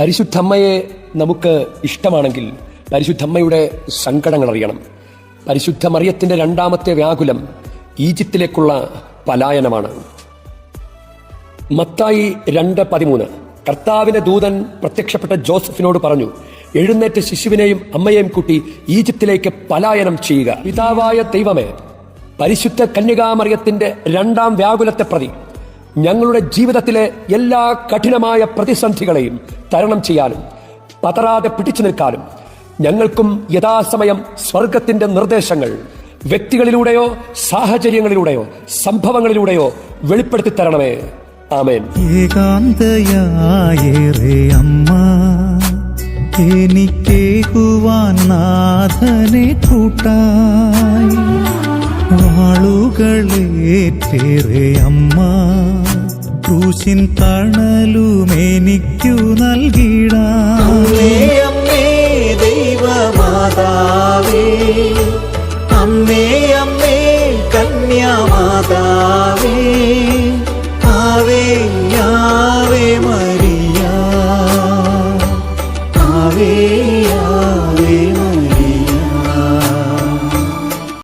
പരിശുദ്ധമ്മയെ നമുക്ക് ഇഷ്ടമാണെങ്കിൽ പരിശുദ്ധമ്മയുടെ സങ്കടങ്ങൾ അറിയണം. പരിശുദ്ധ മറിയത്തിന്റെ രണ്ടാമത്തെ വ്യാകുലം ഈജിപ്തിലേക്കുള്ള പലായനമാണ്. മത്തായി രണ്ട് പതിമൂന്ന്. കർത്താവിന്റെ ദൂതൻ പ്രത്യക്ഷപ്പെട്ട ജോസഫിനോട് പറഞ്ഞു എഴുന്നേറ്റ് ശിശുവിനെയും അമ്മയെയും കൂട്ടി ഈജിപ്തിലേക്ക് പലായനം ചെയ്യുക. പിതാവായ ദൈവമേ പരിശുദ്ധ കന്യകാമറിയത്തിന്റെ രണ്ടാം വ്യാകുലത്തെ പ്രതി ഞങ്ങളുടെ ജീവിതത്തിലെ എല്ലാ കഠിനമായ പ്രതിസന്ധികളെയും തരണം ചെയ്യാനും പതറാതെ പിടിച്ചു നിൽക്കാനും ഞങ്ങൾക്കും യഥാസമയം സ്വർഗത്തിന്റെ നിർദ്ദേശങ്ങൾ വ്യക്തികളിലൂടെയോ സാഹചര്യങ്ങളിലൂടെയോ സംഭവങ്ങളിലൂടെയോ വെളിപ്പെടുത്തി തരണമേ. ആമേൻ. എനിക്കേകുവാൻ നാഥനെ കൂട്ടായി വാളുകളേറ്റേറെ അമ്മ. ക്രൂശിൻ തണലും എനിക്കു നൽകിടാമേ അമ്മേ ദൈവമാതാവേ. അമ്മേ അമ്മേ കന്യാമാതാവേ. ആവേ മരിയ. ആവേ